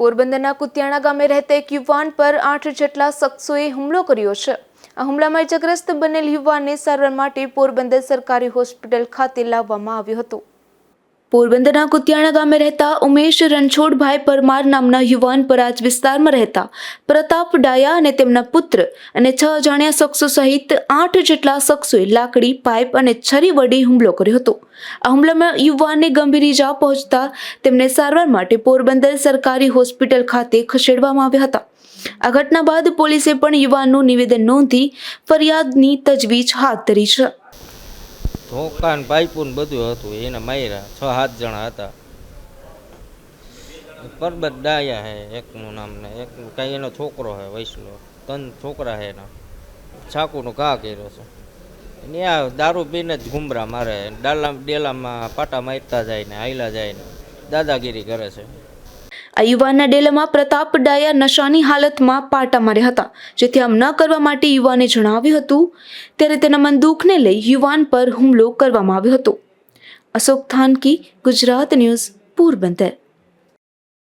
પોરબંદરના કુતિયાણા ગામે રહેતા એક યુવાન પર આઠ જેટલા શખ્સોએ હુમલો કર્યો છે. આ હુમલામાં ઇજાગ્રસ્ત બનેલ યુવાનને સારવાર માટે પોરબંદર સરકારી હોસ્પિટલ ખાતે લાવવામાં આવ્યો હતો. પોરબંદરના કુતિયાણા ગામે રહેતા ઉમેશ રણછોડભાઈ પરમાર નામના યુવાન પરાજ વિસ્તારમાં રહેતા પ્રતાપ ડાયા અને તેમના પુત્ર અને છ અજાણ્યા શખ્સો સહિત આઠ જેટલા શખ્સોએ લાકડી, પાઇપ અને છરી વડે હુમલો કર્યો હતો. આ હુમલામાં યુવાનને ગંભીર ઈજા પહોંચતા તેમને સારવાર માટે પોરબંદર સરકારી હોસ્પિટલ ખાતે ખસેડવામાં આવ્યા હતા. આ ઘટના બાદ પોલીસે પણ યુવાનનું નિવેદન નોંધી ફરિયાદની તજવીજ હાથ ધરી છે. ધોકા ને પાઇપું ને બધું હતું, એને માર્યા. છ, સાત જણા હતા. પરબત ડાયા હે, એકનું નામ ને એકનું કાંઈ એનો છોકરો હે, વૈષ્ણવ. ત્રણ છોકરા હે એના. છાકુનો ઘા કર્યો છે. ને આ દારૂ પીને જ ઘુમરા મારે. ડાલા, ડેલામાં પાટા મારતા જાય ને હાયલા જાય ને દાદાગીરી કરે છે. આ યુવાનના ડેલામાં પ્રતાપ ડાયા નશાની હાલતમાં પાટા માર્યા હતા. જેથી આમ ન કરવા માટે યુવાને જણાવ્યું હતું. ત્યારે તેના મન દુઃખને લઈ યુવાન પર હુમલો કરવામાં આવ્યો હતો. અશોક થાનકી, ગુજરાત ન્યૂઝ, પોરબંદર.